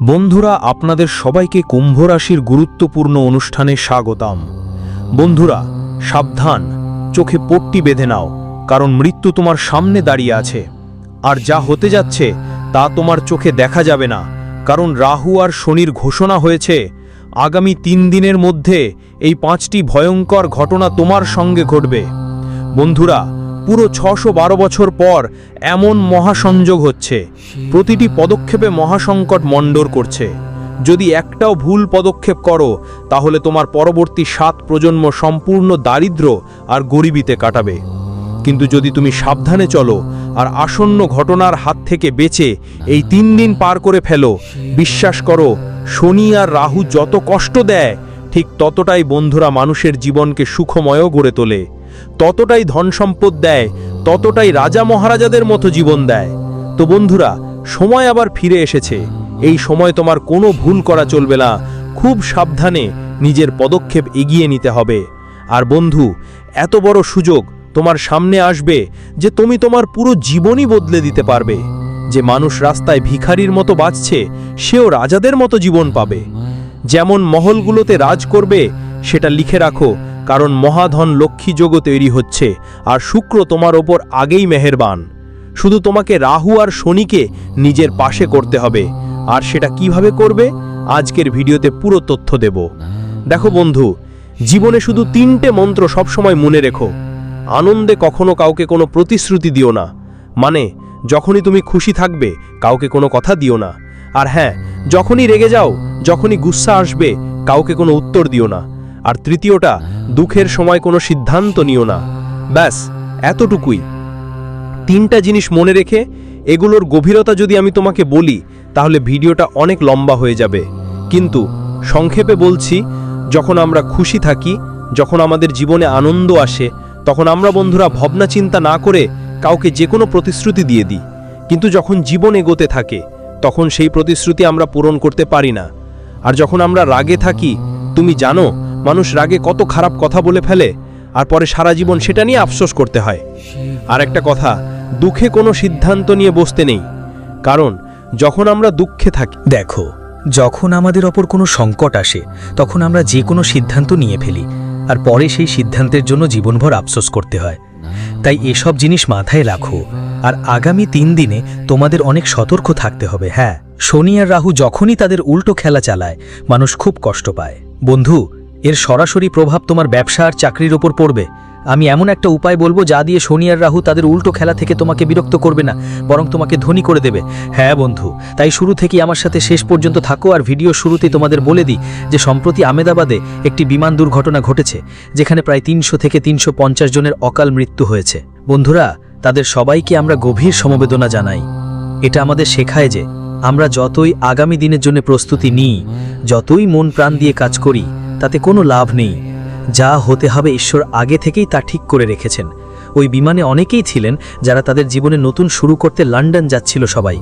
বন্ধুরা, আপনাদের সবাইকে কুম্ভ রাশির গুরুত্বপূর্ণ অনুষ্ঠানে স্বাগতম। বন্ধুরা, সাবধান, চোখে পট্টি বেঁধে নাও, কারণ মৃত্যু তোমার সামনে দাঁড়িয়ে আছে। আর যা হতে যাচ্ছে, তা তোমার চোখে দেখা যাবে না, কারণ রাহু আর শনির ঘোষণা হয়েছে, আগামী তিন দিনের মধ্যে এই পাঁচটি ভয়ঙ্কর ঘটনা তোমার সঙ্গে ঘটবে। বন্ধুরা পুরো ছশো বারো বছর পর এমন মহাসংযোগ হচ্ছে। প্রতিটি পদক্ষেপে মহাসংকট মণ্ডর করছে। যদি একটাও ভুল পদক্ষেপ করো, তাহলে তোমার পরবর্তী সাত প্রজন্ম সম্পূর্ণ দারিদ্র আর গরিবিতে কাটাবে। কিন্তু যদি তুমি সাবধানে চলো আর আসন্ন ঘটনার হাত থেকে বেঁচে এই তিন দিন পার করে ফেলো, বিশ্বাস করো, শনি আর রাহু যত কষ্ট দেয়, ঠিক ততটাই বন্ধুরা মানুষের জীবনকে সুখময় গড়ে তোলে। ততটাই ধন সম্পদ দেয়, ততটাই রাজা মহারাজাদের মতো জীবন দেয়। তো বন্ধুরা, সময় আবার ফিরে এসেছে। এই সময় তোমার কোনো ভুল করা চলবে না। খুব সাবধানে নিজের পদক্ষেপ এগিয়ে নিতে হবে। আর বন্ধু, এত বড় সুযোগ তোমার সামনে আসবে যে তুমি তোমার পুরো জীবনই বদলে দিতে পারবে। যে মানুষ রাস্তায় ভিখারির মতো বাঁচছে, সেও রাজাদের মতো জীবন পাবে। যেমন মহলগুলোতে রাজ করবে, সেটা লিখে রাখো। কারণ মহাধন লক্ষ্মী যোগ তৈরি হচ্ছে, আর শুক্র তোমার ওপর আগেই মেহেরবান। শুধু তোমাকে রাহু আর শনিকে নিজের পাশে করতে হবে। আর সেটা কীভাবে করবে? আজকের ভিডিওতে পুরো তথ্য দেব। দেখো বন্ধু, জীবনে শুধু তিনটে মন্ত্র সবসময় মনে রেখো। আনন্দে কখনো কাউকে কোনো প্রতিশ্রুতি দিও না। মানে যখনই তুমি খুশি থাকবে, কাউকে কোনো কথা দিও না। আর হ্যাঁ যখনই রেগে যাও, যখনই গুসা আসবে, কাউকে কোনো উত্তর দিও না। আর তৃতীয়টা, দুঃখের সময় কোনো সিদ্ধান্ত নিও না। ব্যাস, এতটুকুই। তিনটা জিনিস মনে রেখে, এগুলোর গভীরতা যদি আমি তোমাকে বলি, তাহলে ভিডিওটা অনেক লম্বা হয়ে যাবে। কিন্তু সংক্ষেপে বলছি, যখন আমরা খুশি থাকি, যখন আমাদের জীবনে আনন্দ আসে, তখন আমরা বন্ধুরা ভাবনা চিন্তা না করে কাউকে যে কোনো প্রতিশ্রুতি দিয়ে দিই। কিন্তু যখন জীবন এগোতে থাকে, তখন সেই প্রতিশ্রুতি আমরা পূরণ করতে পারি না। আর যখন আমরা রাগে থাকি, তুমি জানো মানুষ রাগে কত খারাপ কথা বলে ফেলে, আর পরে সারা জীবন সেটা নিয়ে আফসোস করতে হয়। আর একটা কথা, দুঃখে কোনো সিদ্ধান্ত নিয়ে বসতে নেই। কারণ, যখন আমরা দুঃখে থাকি দেখো, যখন আমাদের ওপর কোনো সংকট আসে, তখন আমরা যে কোনো সিদ্ধান্ত নিয়ে ফেলি, আর পরে সেই সিদ্ধান্তের জন্য জীবনভর আফসোস করতে হয়। তাই এসব জিনিস মাথায় রাখো, আর আগামী তিন দিনে তোমাদের অনেক সতর্ক থাকতে হবে হ্যাঁ। শনি আর রাহু যখনই তাদের উল্টো খেলা চালায়, মানুষ খুব কষ্ট পায়। বন্ধু এর সরাসরি প্রভাব তোমার ব্যবসা আর চাকরির ওপর পড়বে। আমি এমন একটা উপায় বলব যা দিয়ে শনি আর রাহু তাদের উল্টো খেলা থেকে তোমাকে বিরক্ত করবে না, বরং তোমাকে ধনী করে দেবে। হ্যাঁ বন্ধু, তাই শুরু থেকেই আমার সাথে শেষ পর্যন্ত থাকো আর ভিডিও শুরুতেই তোমাদের বলে দিই যে সম্প্রতি আমেদাবাদে একটি বিমান দুর্ঘটনা ঘটেছে, যেখানে প্রায় তিনশো থেকে তিনশো পঞ্চাশ জনের অকাল মৃত্যু হয়েছে। বন্ধুরা, তাদের সবাইকে আমরা গভীর সমবেদনা জানাই। এটা আমাদের শেখায় যে আমরা যতই আগামী দিনের জন্য প্রস্তুতি নিই, যতই মন প্রাণ দিয়ে কাজ করি তাতে কোনো লাভ নেই। যা হতে হবে ঈশ্বর আগে থেকেই তা ঠিক করে রেখেছেন। ওই বিমানে অনেকেই ছিলেন যারা তাদের জীবনে নতুন শুরু করতে লন্ডন যাচ্ছিল সবাই।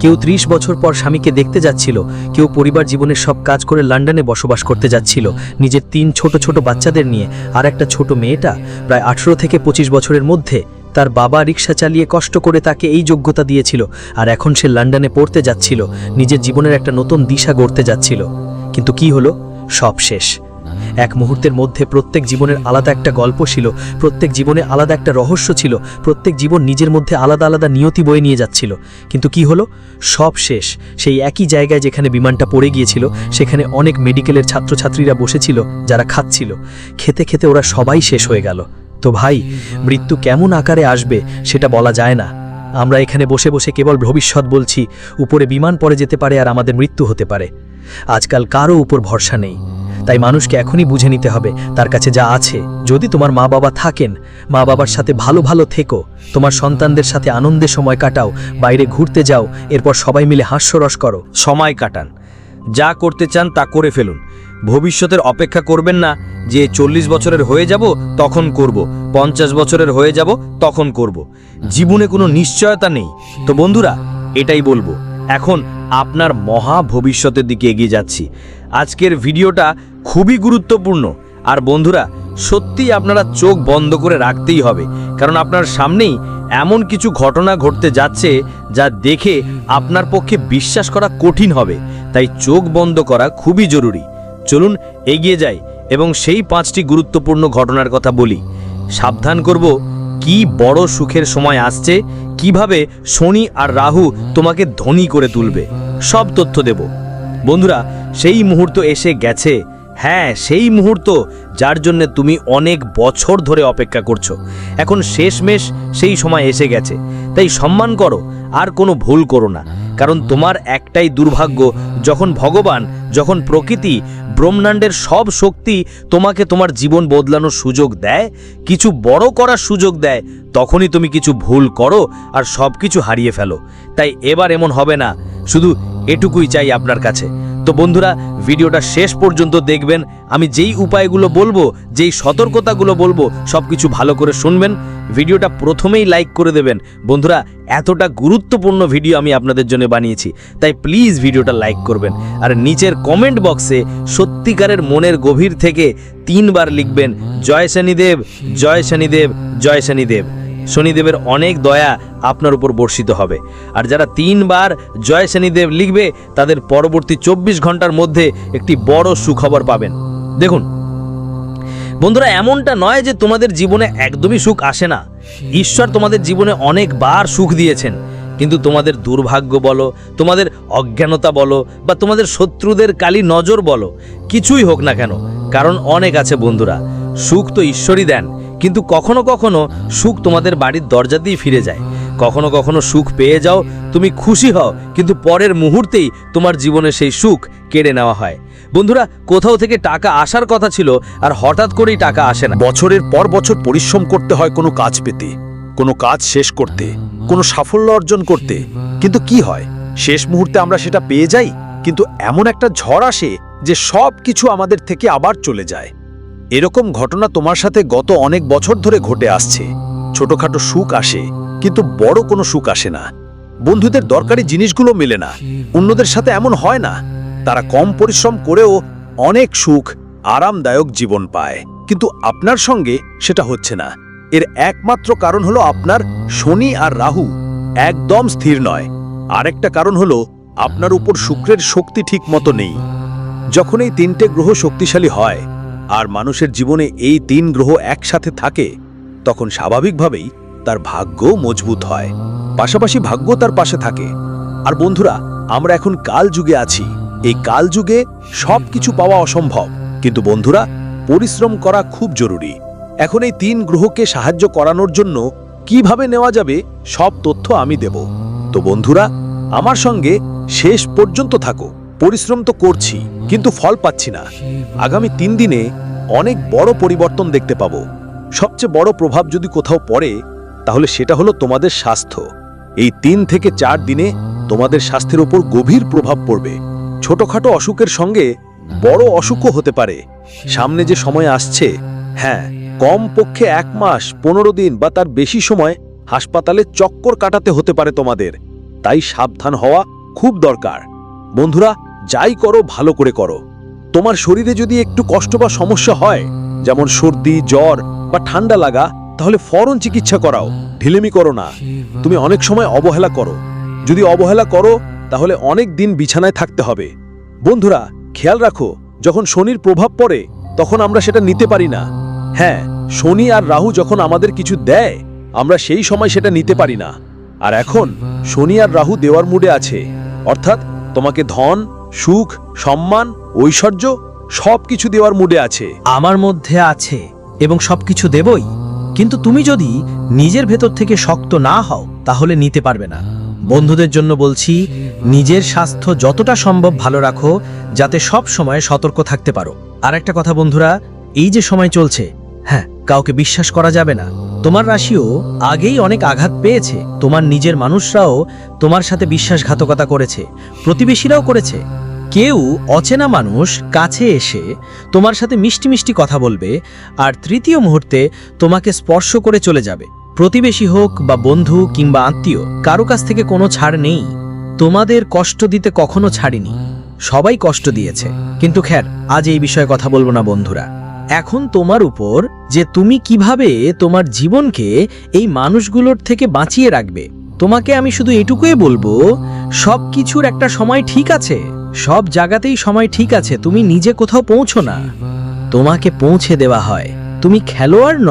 কেউ ত্রিশ বছর পর স্বামীকে দেখতে যাচ্ছিল, কেউ পরিবার জীবনের সব কাজ করে লন্ডনে বসবাস করতে যাচ্ছিল, নিজের তিন ছোট ছোট বাচ্চাদের নিয়ে। আর একটা ছোট মেয়েটা প্রায় আঠেরো থেকে পঁচিশ বছরের মধ্যে তার বাবা রিক্সা চালিয়ে কষ্ট করে তাকে এই যোগ্যতা দিয়েছিল। আর এখন সে লন্ডনে পড়তে যাচ্ছিল, নিজের জীবনের একটা নতুন দিশা গড়তে যাচ্ছিল। কিন্তু কি হলো? সব শেষ। এক মুহূর্তের মধ্যে প্রত্যেক জীবনের আলাদা একটা গল্প ছিল, প্রত্যেক জীবনে আলাদা একটা রহস্য ছিল, প্রত্যেক জীবন নিজের মধ্যে আলাদা আলাদা নিয়তি বয়ে নিয়ে যাচ্ছিল। কিন্তু কি হলো? সব শেষ। সেই একই জায়গায় যেখানে বিমানটা পড়ে গিয়েছিল, সেখানে অনেক মেডিকেলের ছাত্রছাত্রীরা বসেছিল, যারা খাচ্ছিল। খেতে খেতে ওরা সবাই শেষ হয়ে গেল। তো ভাই, মৃত্যু কেমন আকারে আসবে সেটা বলা যায় না। আমরা এখানে বসে বসে কেবল ভবিষ্যৎ বলছি, উপরে বিমান পড়ে যেতে পারে আর আমাদের মৃত্যু হতে পারে। আজকাল কারও উপর ভরসা নেই। তাই মানুষকে এখনই বুঝে নিতে হবে, তার কাছে যা আছে। যদি তোমার মা বাবা থাকেন, মা বাবার সাথে ভালো ভালো থেকো, তোমার সন্তানদের সাথে আনন্দে সময় কাটাও, বাইরে ঘুরতে যাও, এরপর সবাই মিলে হাস্যরস করো। সময় কাটান। যা করতে চান তা করে ফেলুন। ভবিষ্যতের অপেক্ষা করবেন না যে চল্লিশ বছরের হয়ে যাব, তখন করব। পঞ্চাশ বছরের হয়ে যাব, তখন করব। জীবনে কোনো নিশ্চয়তা নেই। তো বন্ধুরা, এটাই বলব। এখন আপনার মহা ভবিষ্যতের দিকে এগিয়ে যাচ্ছি। আজকের ভিডিওটা খুবই গুরুত্বপূর্ণ। আর বন্ধুরা সত্যি আপনারা চোখ বন্ধ করে রাখতেই হবে। কারণ আপনার সামনেই এমন কিছু ঘটনা ঘটতে যাচ্ছে যা দেখে আপনার পক্ষে বিশ্বাস করা কঠিন হবে। তাই চোখ বন্ধ করা খুবই জরুরি। চলুন এগিয়ে যাই এবং সেই পাঁচটি গুরুত্বপূর্ণ ঘটনার কথা বলি। সাবধান করব কি বড় সুখের সময় আসছে, কীভাবে শনি আর রাহু তোমাকে ধনী করে তুলবে, সব তথ্য দেব। বন্ধুরা, সেই মুহূর্ত এসে গেছে। হ্যাঁ সেই মুহূর্ত যার জন্য তুমি অনেক বছর ধরে অপেক্ষা করছ। এখন শেষমেশ সেই সময় এসে গেছে। তাই সম্মান করো, আর কোনো ভুল করো না। কারণ তোমার একটাই দুর্ভাগ্য, যখন ভগবান যখন প্রকৃতি ব্রহ্মাণ্ডের সব শক্তি তোমাকে তোমার জীবন বদলানোর সুযোগ দেয়, কিছু বড় করার সুযোগ দেয়, তখনই তুমি কিছু ভুল করো আর সব কিছু হারিয়ে ফেলো। তাই এবার এমন হবে না, শুধু এটুকুই চাই আপনার কাছে। তো বন্ধুরা, ভিডিওটা শেষ পর্যন্ত দেখবেন। আমি যেই উপায়গুলো বলব, যেই সতর্কতাগুলো বলব সব কিছু ভালো করে শুনবেন। ভিডিওটা প্রথমেই লাইক করে দেবেন। বন্ধুরা, এতটা গুরুত্বপূর্ণ ভিডিও আমি আপনাদের জন্য বানিয়েছি, তাই প্লিজ ভিডিওটা লাইক করবেন। আর নিচের কমেন্ট বক্সে সত্যিকারের মনের গভীর থেকে তিনবার লিখবেন জয় শনিদেব জয় শনিদেব জয় শনিদেব। শনিদেবের অনেক দয়া আপনার উপর বর্ষিত হবে। আর যারা তিনবার জয় শনিদেব লিখবে তাদের পরবর্তী চব্বিশ ঘণ্টার মধ্যে একটি বড় সুখবর পাবেন। দেখুন বন্ধুরা এমনটা নয় যে তোমাদের জীবনে একদমই সুখ আসে না। ঈশ্বর তোমাদের জীবনে অনেকবার সুখ দিয়েছেন। কিন্তু তোমাদের দুর্ভাগ্য বলো, তোমাদের অজ্ঞানতা বলো, বা তোমাদের শত্রুদের কালি নজর বলো, কিছুই হোক না কেন, কারণ অনেক আছে বন্ধুরা, সুখ তো ঈশ্বরই দেন, কিন্তু কখনো কখনো সুখ তোমাদের বাড়ির দরজা দিয়ে ফিরে যায়। কখনো কখনো সুখ পেয়ে যাও, তুমি খুশি হও, কিন্তু পরের মুহূর্তেই তোমার জীবনে সেই সুখ কেড়ে নেওয়া হয়। বন্ধুরা, কোথাও থেকে টাকা আসার কথা ছিল, আর হঠাৎ করেই টাকা আসে না। বছরের পর বছর পরিশ্রম করতে হয় কোনো কাজ পেতে, কোনো কাজ শেষ করতে। কোনো সাফল্য অর্জন করতে। কিন্তু কি হয়? শেষ মুহূর্তে আমরা সেটা পেয়ে যাই, কিন্তু এমন একটা ঝড় আসে যে সব কিছু আমাদের থেকে আবার চলে যায়। এরকম ঘটনা তোমার সাথে গত অনেক বছর ধরে ঘটে আসছে। ছোটখাটো সুখ আসে, কিন্তু বড় কোনো সুখ আসে না। বন্ধুদের দরকারি জিনিসগুলো মেলে না, অন্যদের সাথে এমন হয় না। তারা কম পরিশ্রম করেও অনেক সুখ, আরামদায়ক জীবন পায়। কিন্তু আপনার সঙ্গে সেটা হচ্ছে না। এর একমাত্র কারণ হলো আপনার শনি আর রাহু একদম স্থির নয়। আরেকটা কারণ হলো আপনার উপর শুক্রের শক্তি ঠিক মতো নেই। যখন এই তিনটে গ্রহ শক্তিশালী হয় আর মানুষের জীবনে এই তিন গ্রহ একসাথে থাকে, তখন স্বাভাবিকভাবেই তার ভাগ্য মজবুত হয়। পাশাপাশি ভাগ্য তার পাশে থাকে। আর বন্ধুরা, আমরা এখন কাল যুগে আছি। এই কাল যুগে সব কিছু পাওয়া অসম্ভব। কিন্তু বন্ধুরা, পরিশ্রম করা খুব জরুরি। এখন এই তিন গ্রহকে সাহায্য করানোর জন্য কীভাবে নেওয়া যাবে, সব তথ্য আমি দেব। তো বন্ধুরা, আমার সঙ্গে শেষ পর্যন্ত থাকো। পরিশ্রম তো করছি, কিন্তু ফল পাচ্ছি না। আগামী তিন দিনে অনেক বড় পরিবর্তন দেখতে পাবো। সবচেয়ে বড় প্রভাব যদি কোথাও পড়ে, তাহলে সেটা হলো তোমাদের স্বাস্থ্য। এই তিন থেকে চার দিনে তোমাদের স্বাস্থ্যের ওপর গভীর প্রভাব পড়বে। ছোটখাটো অসুখের সঙ্গে বড় অসুখও হতে পারে। সামনে যে সময় আসছে হ্যাঁ কম পক্ষে এক মাস, পনেরো দিন বা তার বেশি সময় হাসপাতালে চক্কর কাটাতে হতে পারে তোমাদের। তাই সাবধান হওয়া খুব দরকার। বন্ধুরা, যাই করো, ভালো করে করো। তোমার শরীরে যদি একটু কষ্ট বা সমস্যা হয়, যেমন সর্দি, জ্বর বা ঠান্ডা লাগা, তাহলে ফরন চিকিৎসা করাও। ঢিলেমি করো না। তুমি অনেক সময় অবহেলা করো। যদি অবহেলা করো, তাহলে অনেক দিন বিছানায় থাকতে হবে। বন্ধুরা, খেয়াল রাখো, যখন শনির প্রভাব পড়ে, তখন আমরা সেটা নিতে পারি না। হ্যাঁ শনি আর রাহু যখন আমাদের কিছু দেয়, আমরা সেই সময় সেটা নিতে পারি না। আর এখন শনি আর রাহু দেওয়ার মুডে আছে। অর্থাৎ তোমাকে ধন, সুখ, সম্মান, ঐশ্বর্য সব কিছু দেওয়ার মুডে আছে। আমার মধ্যে আছে এবং সবকিছু দেবই। কিন্তু তুমি যদি নিজের ভেতর থেকে শক্ত না হও, তাহলে নিতে পারবে না। বন্ধুদের জন্য বলছি, নিজের স্বাস্থ্য যতটা সম্ভব ভালো রাখো, যাতে সব সময় সতর্ক থাকতে পারো। আর একটা কথা বন্ধুরা এই যে সময় চলছে হ্যাঁ কাউকে বিশ্বাস করা যাবে না। তোমার রাশিও আগেই অনেক আঘাত পেয়েছে। তোমার নিজের মানুষরাও তোমার সাথে বিশ্বাসঘাতকতা করেছে, প্রতিবেশীরাও করেছে। কেউ অচেনা মানুষ কাছে এসে তোমার সাথে মিষ্টি মিষ্টি কথা বলবে আর তৃতীয় মুহূর্তে তোমাকে স্পর্শ করে চলে যাবে। প্রতিবেশী হোক বা বন্ধু কিংবা আত্মীয়, কারও কাছ থেকে কোনো ছাড় নেই। তোমাদের কষ্ট দিতে কখনো ছাড়িনি। সবাই কষ্ট দিয়েছে। কিন্তু খ্যার, আজ এই বিষয়ে কথা বলব না, বন্ধুরা। এখন তোমার উপর যে তুমি কীভাবে তোমার জীবনকে এই মানুষগুলোর থেকে বাঁচিয়ে রাখবে, তোমাকে আমি শুধু এটুকুই বলব, সব কিছুর একটা সময় ঠিক আছে, সব জায়গাতেই সময় ঠিক আছে, তুমি নিজে কোথাও পৌঁছো না। তোমাকে পৌঁছে দেওয়া হয়। তুমি খেলোয়াড় ন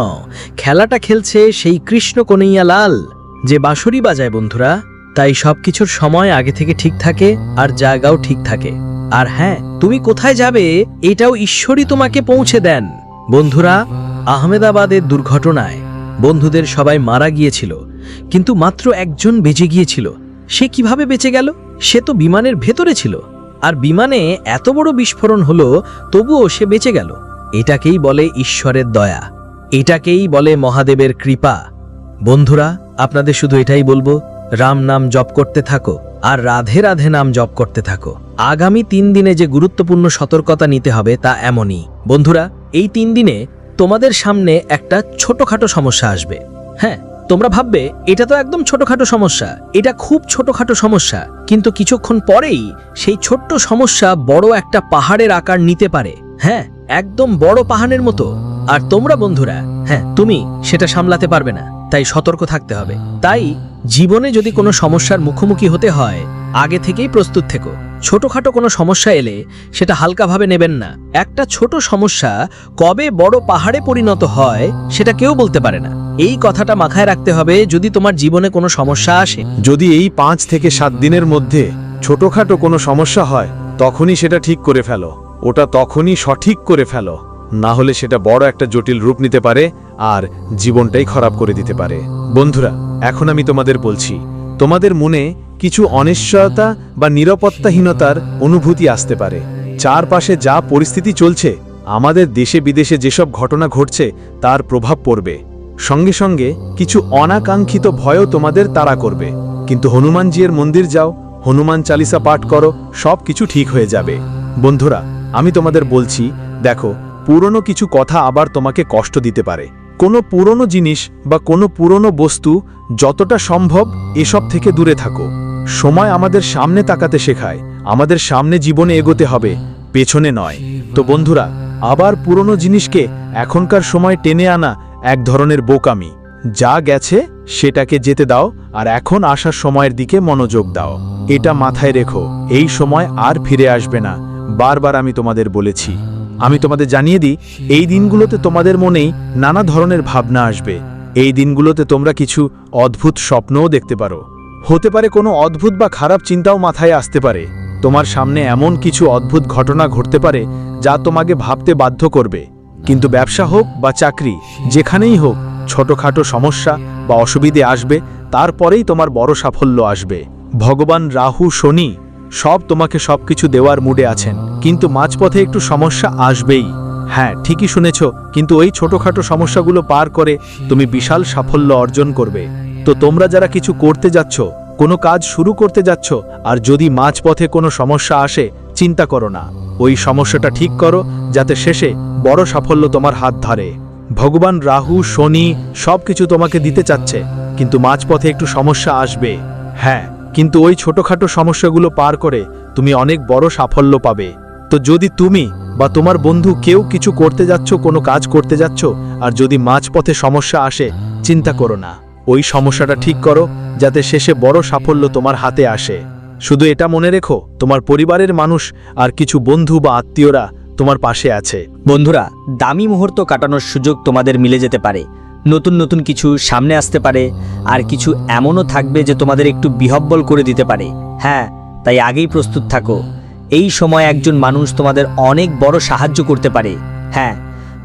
খেলাটা খেলছে সেই কৃষ্ণ কনৈয়া লাল যে বাঁশরি বাজায় বন্ধুরা। তাই সবকিছুর সময় আগে থেকে ঠিক থাকে আর জায়গাও ঠিক থাকে। আর হ্যাঁ তুমি কোথায় যাবে এটাও ঈশ্বরই তোমাকে পৌঁছে দেন। বন্ধুরা, আহমেদাবাদের দুর্ঘটনায় বন্ধুদের সবাই মারা গিয়েছিল, কিন্তু মাত্র একজন বেঁচে গিয়েছিল। সে কীভাবে বেঁচে গেল? সে তো বিমানের ভেতরে ছিল। আর বিমানে এত বড় বিস্ফোরণ হলো, তবুও সে বেঁচে গেল। এটাকেই বলে ঈশ্বরের দয়া। এটাকেই বলে মহাদেবের কৃপা। বন্ধুরা, আপনাদের শুধু এটাই বলব রাম নাম জপ করতে থাকো আর রাধে রাধে নাম জপ করতে থাকো। আগামী তিন দিনে যে গুরুত্বপূর্ণ সতর্কতা নিতে হবে তা এমনই। বন্ধুরা, এই তিন দিনে তোমাদের সামনে একটা ছোটখাটো সমস্যা আসবে। হ্যাঁ তোমরা ভাববে, এটা তো একদম ছোটখাটো সমস্যা। এটা খুব ছোটখাটো সমস্যা। কিন্তু কিছুক্ষণ পরেই সেই ছোট্ট সমস্যা বড় একটা পাহাড়ের আকার নিতে পারে। হ্যাঁ একদম বড় পাহাড়ের মতো। আর তোমরা বন্ধুরা হ্যাঁ তুমি সেটা সামলাতে পারবে না। তাই সতর্ক থাকতে হবে। তাই জীবনে যদি কোনো সমস্যার মুখোমুখি হতে হয়, আগে থেকেই প্রস্তুত থেকো। ছোটখাটো কোনো সমস্যা এলে সেটা হালকাভাবে নেবেন না। একটা ছোট সমস্যা কবে বড় পাহাড়ে পরিণত হয়, সেটা কেউ বলতে পারে না। এই কথাটা মাথায় রাখতে হবে যদি তোমার জীবনে কোনো সমস্যা আসে। যদি এই পাঁচ থেকে সাত দিনের মধ্যে ছোটখাটো কোনো সমস্যা হয়, তখনই সেটা ঠিক করে ফেলো। ওটা তখনই সঠিক করে ফেলো। না হলে সেটা বড় একটা জটিল রূপ নিতে পারে আর জীবনটাই খারাপ করে দিতে পারে। বন্ধুরা, এখন আমি তোমাদের বলছি, তোমাদের মনে কিছু অনিশ্চয়তা বা নিরাপত্তাহীনতার অনুভূতি আসতে পারে। চারপাশে যা পরিস্থিতি চলছে, আমাদের দেশে বিদেশে যেসব ঘটনা ঘটছে, তার প্রভাব পড়বে। সঙ্গে সঙ্গে কিছু অনাকাঙ্ক্ষিত ভয়ও তোমাদের তাড়া করবে। কিন্তু হনুমানজির মন্দির যাও, হনুমান চালিসা পাঠ করো সব কিছু ঠিক হয়ে যাবে। বন্ধুরা, আমি তোমাদের বলছি, দেখো পুরনো কিছু কথা আবার তোমাকে কষ্ট দিতে পারে। কোনো পুরনো জিনিস বা কোনো পুরনো বস্তু যতটা সম্ভব এসব থেকে দূরে থাকো। সময় আমাদের সামনে তাকাতে শেখায়। আমাদের সামনে জীবনে এগোতে হবে, পেছনে নয়। তো বন্ধুরা, আবার পুরনো জিনিসকে এখনকার সময় টেনে আনা এক ধরনের বোকামি। যা গেছে, সেটাকে যেতে দাও আর এখন আসার সময়ের দিকে মনোযোগ দাও। এটা মাথায় রেখো, এই সময় আর ফিরে আসবে না। বারবার আমি তোমাদের বলেছি। আমি তোমাদের জানিয়ে দিই, এই দিনগুলোতে তোমাদের মনেই নানা ধরনের ভাবনা আসবে। এই দিনগুলোতে তোমরা কিছু অদ্ভুত স্বপ্নও দেখতে পারো। হতে পারে কোনো অদ্ভুত বা খারাপ চিন্তাও মাথায় আসতে পারে। তোমার সামনে এমন কিছু অদ্ভুত ঘটনা ঘটতে পারে যা তোমাকে ভাবতে বাধ্য করবে। কিন্তু ব্যবসা হোক বা চাকরি, যেখানেই হোক, ছোটখাটো সমস্যা বা অসুবিধে আসবে, তারপরেই তোমার বড় সাফল্য আসবে। ভগবান রাহু শনি সব তোমাকে সবকিছু দেওয়ার মুডে আছেন। কিন্তু মাঝপথে একটু সমস্যা আসবেই। হ্যাঁ ঠিকই শুনেছ, কিন্তু ওই ছোটখাটো সমস্যাগুলো পার করে তুমি বিশাল সাফল্য অর্জন করবে। তো তোমরা যারা কিছু করতে যাচ্ছ, কোনো কাজ শুরু করতে যাচ্ছ, আর যদি মাঝপথে কোনো সমস্যা আসে, চিন্তা করো না। ওই সমস্যাটা ঠিক করো, যাতে শেষে বড় সাফল্য তোমার হাত ধরে। ভগবান রাহু, শনি সব কিছু তোমাকে দিতে চাচ্ছে, কিন্তু মাঝপথে একটু সমস্যা আসবে। হ্যাঁ কিন্তু ওই ছোটখাটো সমস্যাগুলো পার করে তুমি অনেক বড় সাফল্য পাবে। তো যদি তুমি বা তোমার বন্ধু কেউ কিছু করতে যাচ্ছ, কোনো কাজ করতে যাচ্ছ, আর যদি মাঝপথে সমস্যা আসে, চিন্তা করো না। ওই সমস্যাটা ঠিক করো, যাতে শেষে বড় সাফল্য তোমার হাতে আসে। শুধু এটা মনে রেখো, তোমার পরিবারের মানুষ আর কিছু বন্ধু বা আত্মীয়রা তোমার পাশে আছে। বন্ধুরা, দামি মুহূর্ত কাটানোর সুযোগ তোমাদের মিলে যেতে পারে। নতুন নতুন কিছু সামনে আসতে পারে, আর কিছু এমনও থাকবে যে তোমাদের একটু বিহব্বল করে দিতে পারে। হ্যাঁ তাই আগেই প্রস্তুত থাকো। এই সময় একজন মানুষ তোমাদের অনেক বড় সাহায্য করতে পারে। হ্যাঁ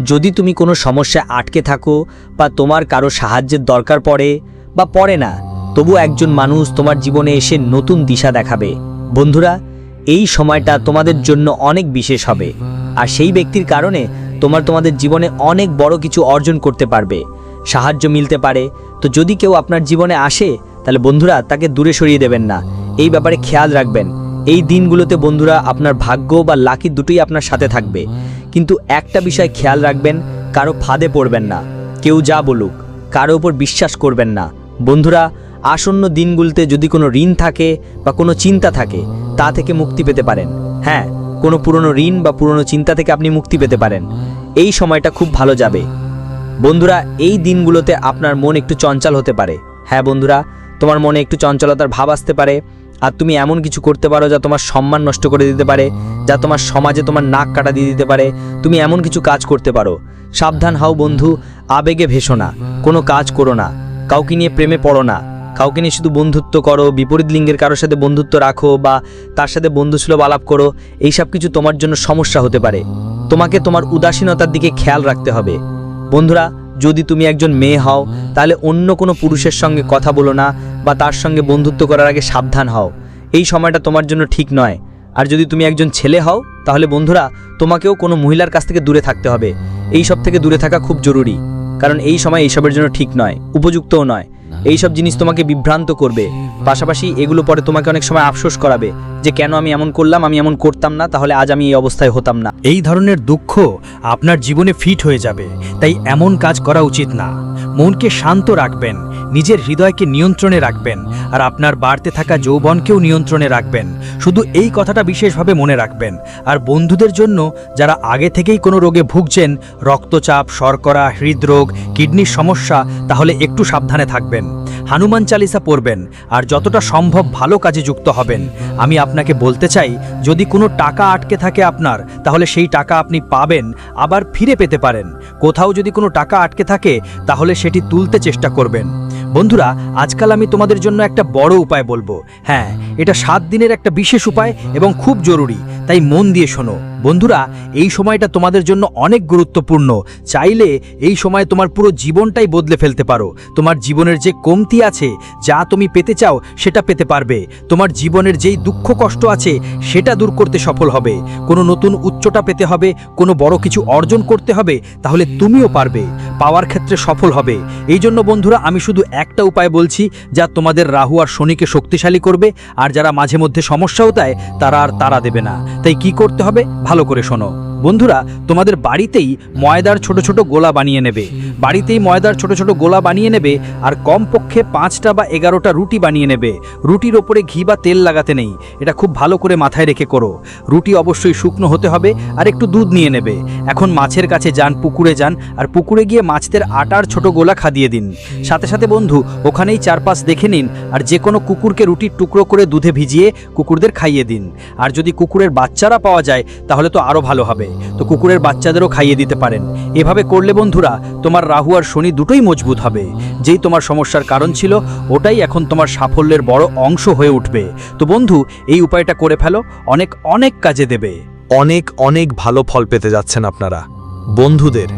যদি তুমি কোনো সমস্যায় আটকে থাকো বা তোমার কারও সাহায্যের দরকার পড়ে বা পড়ে না, তবু একজন মানুষ তোমার জীবনে এসে নতুন দিশা দেখাবে। বন্ধুরা, এই সময়টা তোমাদের জন্য অনেক বিশেষ হবে। আর সেই ব্যক্তির কারণে তোমার তোমাদের জীবনে অনেক বড় কিছু অর্জন করতে পারবে। সাহায্য মিলতে পারে। তো যদি কেউ আপনার জীবনে আসে, তাহলে বন্ধুরা তাকে দূরে সরিয়ে দেবেন না। এই ব্যাপারে খেয়াল রাখবেন। এই দিনগুলোতে বন্ধুরা আপনার ভাগ্য বা লাকি দুটোই আপনার সাথে থাকবে। কিন্তু একটা বিষয় খেয়াল রাখবেন, কারও ফাঁদে পড়বেন না। কেউ যা বলুক, কারও ওপর বিশ্বাস করবেন না। বন্ধুরা, আসন্ন দিনগুলোতে যদি কোনো ঋণ থাকে বা কোনো চিন্তা থাকে, তা থেকে মুক্তি পেতে পারেন। হ্যাঁ কোনো পুরনো ঋণ বা পুরনো চিন্তা থেকে আপনি মুক্তি পেতে পারেন। এই সময়টা খুব ভালো যাবে। বন্ধুরা, এই দিনগুলোতে আপনার মন একটু চঞ্চল হতে পারে। হ্যাঁ বন্ধুরা, তোমার মনে একটু চঞ্চলতার ভাব আসতে পারে আর তুমি এমন কিছু করতে পারো যা তোমার সম্মান নষ্ট করে দিতে পারে, যা তোমার সমাজে তোমার নাক কাটা দিয়ে দিতে পারে। তুমি এমন কিছু কাজ করতে পারো। সাবধান হও বন্ধু, আবেগে ভেসো না, কোনো কাজ করো না, কাউকে নিয়ে প্রেমে পড়ো না, কাউকে নিয়ে শুধু বন্ধুত্ব করো, বিপরীত লিঙ্গের কারোর সাথে বন্ধুত্ব রাখো বা তার সাথে বন্ধুসুলভ আলাপ করো, এইসব কিছু তোমার জন্য সমস্যা হতে পারে। তোমাকে তোমার উদাসীনতার দিকে খেয়াল রাখতে হবে। বন্ধুরা, যদি তুমি একজন মেয়ে হও, তাহলে অন্য কোনো পুরুষের সঙ্গে কথা বলো না বা তার সঙ্গে বন্ধুত্ব করার আগে সাবধান হও। এই সময়টা তোমার জন্য ঠিক নয়। আর যদি তুমি একজন ছেলে হও, তাহলে বন্ধুরা, তোমাকেও কোনো মহিলার কাছ থেকে দূরে থাকতে হবে। এই সব থেকে দূরে থাকা খুব জরুরি। কারণ এই সময় এইসবের জন্য ঠিক নয়, উপযুক্তও নয়। এই সব জিনিস তোমাকে বিভ্রান্ত করবে। পাশাপাশি এগুলো পরে তোমাকে অনেক সময় আফসোস করাবে যে কেন আমি এমন করলাম, আমি এমন করতাম না, তাহলে আজ আমি এই অবস্থায় হতাম না। এই ধরনের দুঃখ আপনার জীবনে ফিট হয়ে যাবে। তাই এমন কাজ করা উচিত না। মনকে শান্ত রাখবেন। নিজের হৃদয়কে নিয়ন্ত্রণে রাখবেন আর আপনার বাড়তে থাকা যৌবনকেও নিয়ন্ত্রণে রাখবেন। শুধু এই কথাটা বিশেষভাবে মনে রাখবেন। আর বন্ধুদের জন্য, যারা আগে থেকেই কোনো রোগে ভুগছেন, রক্তচাপ, শর্করা, হৃদরোগ, কিডনির সমস্যা, তাহলে একটু সাবধানে থাকবেন। হানুমান চালিসা পড়বেন, আর যতটা সম্ভব ভালো কাজে যুক্ত হবেন। আমি আপনাকে বলতে চাই, যদি কোনো টাকা আটকে থাকে আপনার, তাহলে সেই টাকা আপনি পাবেন, আবার ফিরে পেতে পারেন। কোথাও যদি কোনো টাকা আটকে থাকে, তাহলে সেটি তুলতে চেষ্টা করবেন। বন্ধুরা, আজকাল আমি তোমাদের জন্য একটা বড় উপায় বলব। হ্যাঁ এটা সাত দিনের একটা বিশেষ উপায় এবং খুব জরুরি, তাই মন দিয়ে শোনো। বন্ধুরা, এই সময়টা তোমাদের জন্য অনেক গুরুত্বপূর্ণ। চাইলে এই সময় তোমার পুরো জীবনটাই বদলে ফেলতে পারো। তোমার জীবনের যে কমতি আছে, যা তুমি পেতে চাও, সেটা পেতে পারবে। তোমার জীবনের যেই দুঃখ কষ্ট আছে, সেটা দূর করতে সফল হবে। কোনো নতুন উচ্চটা পেতে হবে, কোনো বড় কিছু অর্জন করতে হবে, তাহলে তুমিও পারবে। পাওয়ার ক্ষেত্রে সফল হবে। এই জন্য বন্ধুরা, আমি শুধু একটা উপায় বলছি, যা তোমাদের রাহু আর শনিকে শক্তিশালী করবে, আর যারা মাঝে মধ্যে সমস্যাও দেয়, তারা আর তারা দেবে না। তাই কি করতে হবে? ভালো করে শোনো। বন্ধুরা, তোমাদের বাড়িতেই ময়দার ছোট ছোট গোলা বানিয়ে নেবে। বাড়িতেই ময়দার ছোট ছোট গোলা বানিয়ে নেবে আর কমপক্ষে পাঁচটা বা এগারোটা রুটি বানিয়ে নেবে। রুটির ওপরে ঘি বা তেল লাগাতে নেই। এটা খুব ভালো করে মাথায় রেখে করো। রুটি অবশ্যই শুকনো হতে হবে আর একটু দুধ নিয়ে নেবে। এখন মাছের কাছে যান, পুকুরে যান আর পুকুরে গিয়ে মাছদের আটার ছোট গোলা খাদিয়ে দিন। সাথে সাথে বন্ধু, ওখানেই চারপাশ দেখে নিন আর যে কোনো কুকুরকে রুটির টুকরো করে দুধে ভিজিয়ে কুকুরদের খাইয়ে দিন। আর যদি কুকুরের বাচ্চারা পাওয়া যায়, তাহলে তো আরও ভালো হবে। তো কুকুরের বাচ্চাদেরও খাইয়ে দিতে পারেন। এভাবে করলে বন্ধুরা, তোমার রাহু আর শনি দুটোই মজবুত হবে। যেই তোমার সমস্যার কারণ ছিল, ওটাই এখন তোমার সাফল্যের বড় অংশ হয়ে উঠবে। তো বন্ধু, এই উপায়টা করে ফেলো, অনেক অনেক কাজে দেবে। অনেক অনেক ভালো ফল পেতে যাচ্ছেন আপনারা। বন্ধুদের,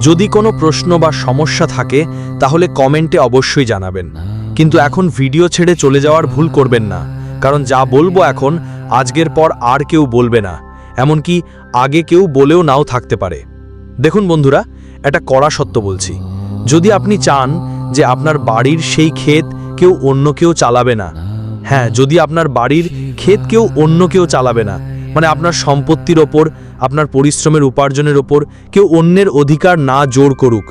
যদি কোনো প্রশ্ন বা সমস্যা থাকে, তাহলে কমেন্টে অবশ্যই জানাবেন। কিন্তু এখন ভিডিও ছেড়ে চলে যাওয়ার ভুল করবেন না। কারণ যা বলব এখন, আজকের পর আর কেউ বলবে না। এমনকি আগে কেউ বলেও নাও থাকতে পারে। দেখুন বন্ধুরা, একটা কড়া সত্য বলছি। যদি আপনি চান যে আপনার বাড়ির সেই ক্ষেত কেউ অন্য কেউ চালাবে না হ্যাঁ যদি আপনার বাড়ির ক্ষেত কেউ অন্য কেউ চালাবে না মানে আপনার সম্পত্তির ওপর, আপনার পরিশ্রমের উপার্জনের ওপর কেউ অন্যের অধিকার না জোর করুক,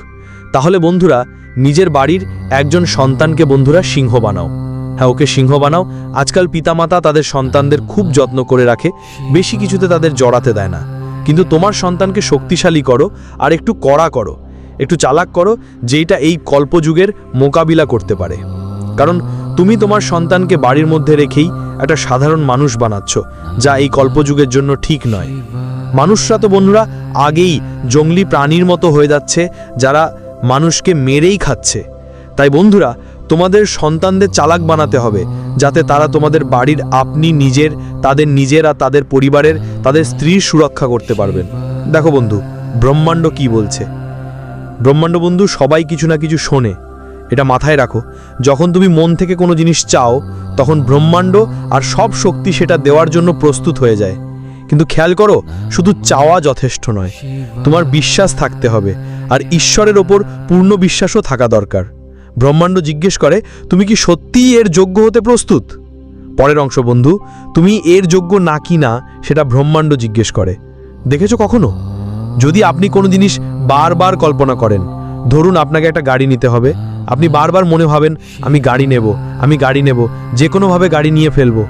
তাহলে বন্ধুরা, নিজের বাড়ির একজন সন্তানকে বন্ধুরা সিংহ বানাও। হ্যাঁ ওকে সিংহ বানাও। আজকাল পিতামাতা তাদের সন্তানদের খুব যত্ন করে রাখে, বেশি কিছুতে তাদের জড়াতে দেয় না। কিন্তু তোমার সন্তানকে শক্তিশালী করো আর একটু কড়া করো, একটু চালাক করো, যেইটা এই কল্পযুগের মোকাবিলা করতে পারে। কারণ তুমি তোমার সন্তানকে বাড়ির মধ্যে রেখেই একটা সাধারণ মানুষ বানাচ্ছ, যা এই কল্পযুগের জন্য ঠিক নয়। মানুষরা তো বন্ধুরা আগেই জঙ্গলি প্রাণীর মতো হয়ে যাচ্ছে, যারা মানুষকে মেরেই খাচ্ছে। তাই বন্ধুরা তোমাদের সন্তানদের চালাক বানাতে হবে, যাতে তারা তোমাদের বাড়ির আপনি নিজের, তাদের নিজের আর তাদের পরিবারের, তাদের স্ত্রীর সুরক্ষা করতে পারবেন। দেখো বন্ধু, ব্রহ্মাণ্ড কি বলছে? ব্রহ্মাণ্ড বন্ধু, সবাই কিছু না কিছু শোনে। এটা মাথায় রাখো, যখন তুমি মন থেকে কোনো জিনিস চাও, তখন ব্রহ্মাণ্ড আর সব শক্তি সেটা দেওয়ার জন্য প্রস্তুত হয়ে যায়। কিন্তু খেয়াল করো, শুধু চাওয়া যথেষ্ট নয়, তোমার বিশ্বাস থাকতে হবে, আর ঈশ্বরের ওপর পূর্ণ বিশ্বাসও থাকা দরকার। ব্রহ্মাণ্ড জিজ্ঞেস করে, তুমি কি সত্যিই এর যোগ্য হতে প্রস্তুত? পরের অংশ, বন্ধু, তুমি এর যোগ্য না কি না, সেটা ব্রহ্মাণ্ড জিজ্ঞেস করে। দেখেছ কখনো? যদি আপনি কোনো জিনিস বারবার কল্পনা করেন, ধরুন আপনাকে একটা গাড়ি নিতে হবে, আপনি বারবার মনে ভাবেন, আমি গাড়ি নেব, আমি গাড়ি নেব যে কোনোভাবে গাড়ি নিয়ে ফেলব।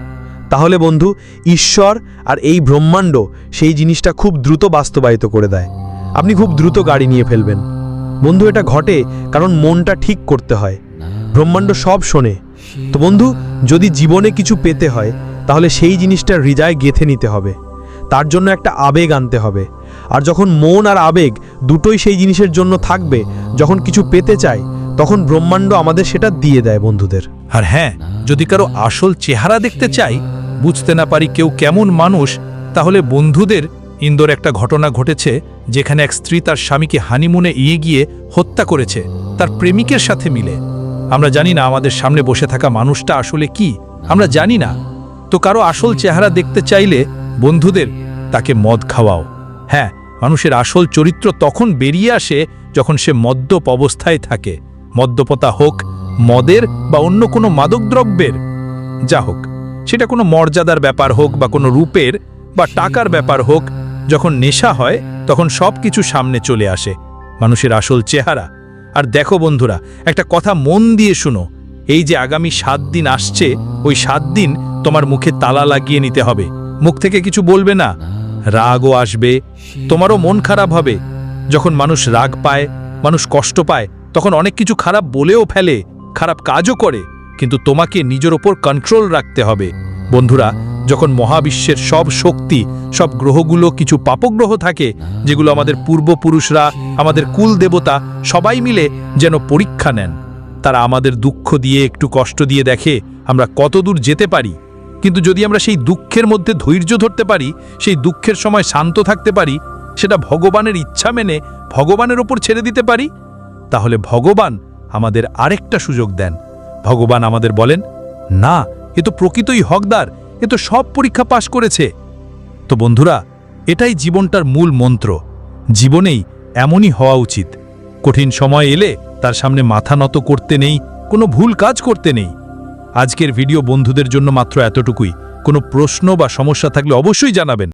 তাহলে, বন্ধু, ঈশ্বর আর এই ব্রহ্মাণ্ড সেই জিনিসটা খুব দ্রুত বাস্তবায়িত করে দেয়। আপনি খুব দ্রুত গাড়ি নিয়ে ফেলবেন। বন্ধু, এটা ঘটে কারণ মনটা ঠিক করতে হয়। ব্রহ্মাণ্ড সব শোনে। তো বন্ধু, যদি জীবনে কিছু পেতে হয়, তাহলে সেই জিনিসটা হৃদয় গেথে নিতে হবে। তার জন্য একটা আবেগ আনতে হবে। আর যখন মন আর আবেগ দুটোই সেই জিনিসের জন্য থাকবে, যখন কিছু পেতে চায়, তখন ব্রহ্মাণ্ড আমাদের সেটা দিয়ে দেয় বন্ধুদের। আর হ্যাঁ যদি কারও আসল চেহারা দেখতে চাই, বুঝতে না পারি কেউ কেমন মানুষ, তাহলে বন্ধুদের ইন্দোর একটা ঘটনা ঘটেছে যেখানে এক স্ত্রী তার স্বামীকে হানিমুনে ইয়ে গিয়ে হত্যা করেছে, তার প্রেমিকের সাথে মিলে। আমরা জানি না আমাদের সামনে বসে থাকা মানুষটা আসলে কি। আমরা জানি না। তো কারও আসল চেহারা দেখতে চাইলে বন্ধুদের তাকে মদ খাওয়াও। হ্যাঁ মানুষের আসল চরিত্র তখন বেরিয়ে আসে যখন সে মদ্যপ অবস্থায় থাকে। মদ্যপতা হোক, মদের বা অন্য কোনো মাদকদ্রব্যের। যা হোক, সেটা কোনো মর্যাদার ব্যাপার হোক বা কোনো রূপের বা টাকার ব্যাপার হোক, যখন নেশা হয় তখন সব কিছু সামনে চলে আসে। মানুষের আসল চেহারা। আর দেখো বন্ধুরা, একটা কথা মন দিয়ে শুনো। এই যে আগামী সাত দিন আসছে, ওই সাত দিন তোমার মুখে তালা লাগিয়ে নিতে হবে। মুখ থেকে কিছু বলবে না। রাগও আসবে, তোমারও মন খারাপ হবে। যখন মানুষ রাগ পায়, মানুষ কষ্ট পায়, তখন অনেক কিছু খারাপ বলেও ফেলে, খারাপ কাজও করে। কিন্তু তোমাকে নিজের ওপর কন্ট্রোল রাখতে হবে। বন্ধুরা, যখন মহাবিশ্বের সব শক্তি, সব গ্রহগুলো কিছু পাপগ্রহ থাকে, যেগুলো আমাদের পূর্বপুরুষরা, আমাদের কুল দেবতা, সবাই মিলে যেন পরীক্ষা নেন। তারা আমাদের দুঃখ দিয়ে একটু কষ্ট দিয়ে দেখে আমরা কতদূর যেতে পারি। কিন্তু যদি আমরা সেই দুঃখের মধ্যে ধৈর্য ধরতে পারি, সেই দুঃখের সময় শান্ত থাকতে পারি, সেটা ভগবানের ইচ্ছা মেনে ভগবানের ওপর ছেড়ে দিতে পারি? তাহলে ভগবান আমাদের আরেকটা সুযোগ দেন। ভগবান আমাদের বলেন, না এ তো প্রকৃতই হকদার, এ তো সব পরীক্ষা পাশ করেছে। তো বন্ধুরা, এটাই জীবনটার মূল মন্ত্র। জীবনেই এমনই হওয়া উচিত। কঠিন সময় এলে তার সামনে মাথা নত করতে নেই, কোনো ভুল কাজ করতে নেই। আজকের ভিডিও বন্ধুদের জন্য মাত্র এতটুকুই। কোনো প্রশ্ন বা সমস্যা থাকলে অবশ্যই জানাবেন।